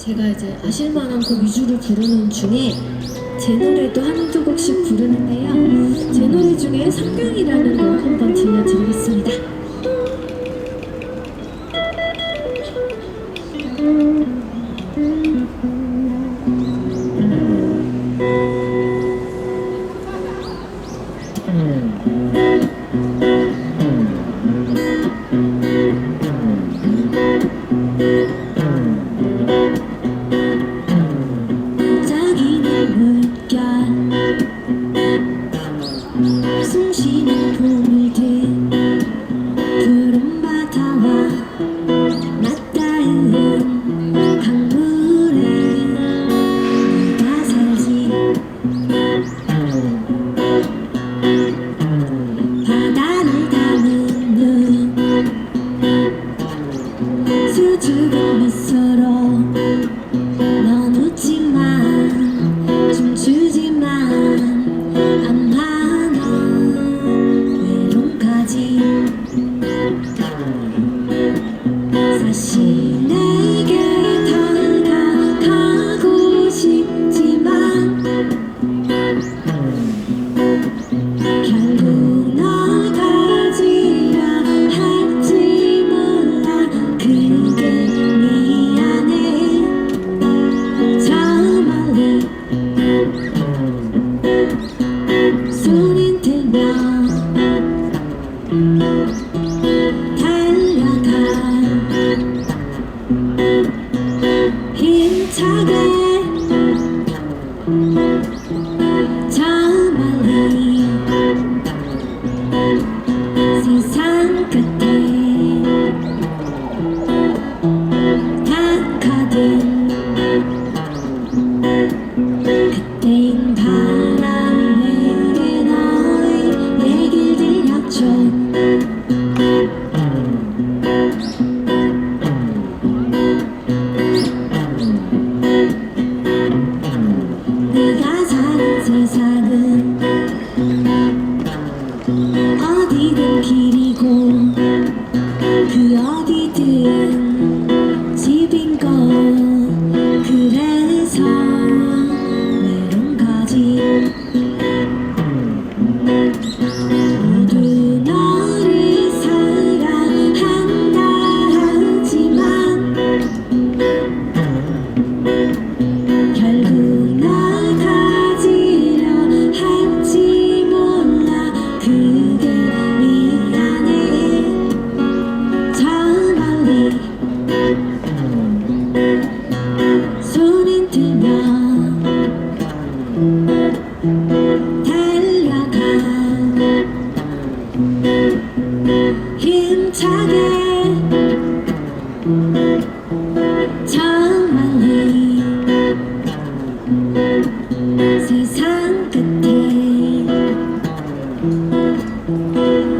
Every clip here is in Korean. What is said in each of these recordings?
제가 이제 아실만한 곡 위주로 부르는 중에 제 노래도 한두 곡씩 부르는데요. 제 노래 중에 성경이라는 곡 한번 들려드리겠습니다. 미소로 넌 웃지만 춤추지만 넌 외로움까지. 사실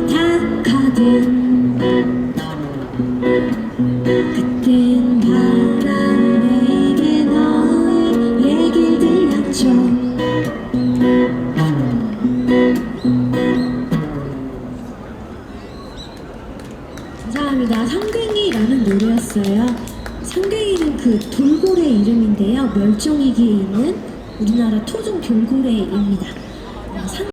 닥하든 그땐 바람에게 너의 얘길. 상갱이는 그. 멸종위기에 있는 우리나라 토종 돌고래입니다. 어, 상-